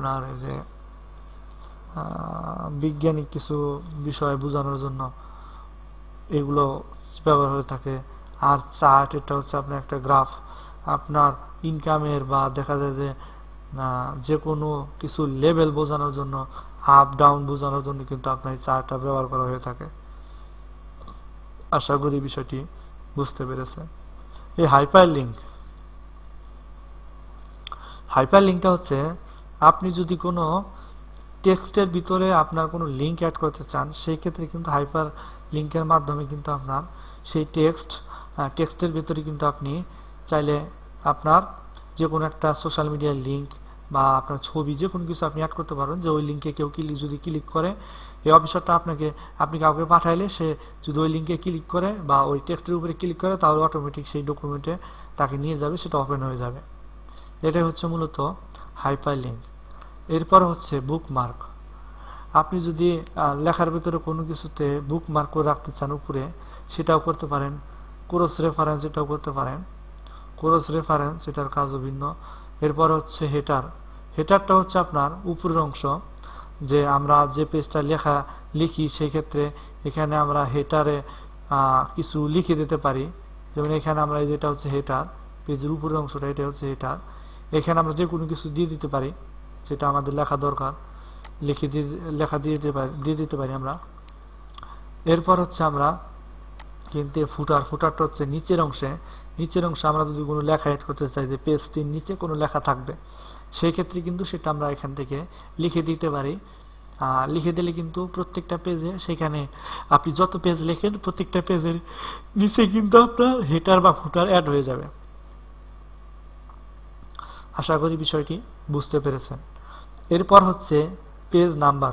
আপনার এই যে বৈজ্ঞানিক কিছু বিষয় বোঝানোর জন্য এগুলো ব্যবহার হয়ে থাকে। আর চার্ট, এটা হচ্ছে আপনার একটা গ্রাফ। আপনার ইনকামের বা দেখা যায় যে যে কোনো কিছু লেভেল বোঝানোর জন্য আপ ডাউন বোঝানোর জন্য কিন্তু আপনার এই চার্টটা ব্যবহার করা হয়ে থাকে। আশা করি বিষয়টি বুঝতে পেরেছে এই হাইপার লিঙ্ক হাইপার লিঙ্কটা হচ্ছে আপনি যদি কোনো টেক্সটের ভিতরে আপনার কোনো লিঙ্ক অ্যাড করতে চান, সেই ক্ষেত্রে কিন্তু হাইপার লিঙ্কের মাধ্যমে কিন্তু আপনার সেই টেক্সট টেক্সটের ভিতরে কিন্তু আপনি চাইলে আপনার যে কোনো একটা সোশ্যাল মিডিয়ার লিঙ্ক বা আপনার ছবি যে কোনো কিছু আপনি অ্যাড করতে পারবেন যে ওই লিঙ্কে কেউ ক্লিক যদি ক্লিক করে, এই অফিসারটা আপনাকে, আপনি কাউকে পাঠাইলে সে যদি ওই লিঙ্কে ক্লিক করে বা ওই টেক্সটের উপরে ক্লিক করে, তাহলে অটোমেটিক সেই ডকুমেন্টে তাকে নিয়ে যাবে, সেটা ওপেন হয়ে যাবে। এটাই হচ্ছে মূলত হাইপার লিঙ্ক এরপর হচ্ছে বুকমার্ক আপনি যদি লেখার ভিতরে কোনো কিছুতে বুকমার্ক করে রাখতে চান উপরে, সেটাও করতে পারেন। ক্রস রেফারেন্স এটাও করতে পারেন। ক্রস রেফারেন্স এটার কাজও ভিন্ন। এরপর হচ্ছে হেটার হেটারটা হচ্ছে আপনার উপরের অংশ, যে আমরা যে পেজটা লেখা, লিখি, সেই ক্ষেত্রে এখানে আমরা হেটারে কিছু লিখে দিতে পারি। যেমন এখানে আমরা যেটা হচ্ছে হেটার পেজের উপরের অংশটা এটা হচ্ছে হেটার এখানে আমরা যে কোনো কিছু দিয়ে দিতে পারি। যেটা আমাদের লেখা দরকার, লিখে দিয়ে, লেখা দিয়ে দিতে পারি, দিয়ে দিতে পারি আমরা। এরপর হচ্ছে আমরা কিন্তু ফুটার, ফুটারটা হচ্ছে নিচের অংশে। নিচের অংশে আমরা যদি কোনো লেখা এড করতে চাই যে পেজটির নিচে কোনো লেখা থাকবে, সেই ক্ষেত্রে কিন্তু সেটা আমরা এখান থেকে লিখে দিতে পারি। লিখে দিলে কিন্তু প্রত্যেকটা পেজে সেখানে আপনি যত পেজ লেখেন, প্রত্যেকটা পেজের নিচে কিন্তু আপনার হেটার বা ফুটার অ্যাড হয়ে যাবে। আশা করি বিষয়টি বুঝতে পেরেছেন। এরপর হচ্ছে পেজ নাম্বার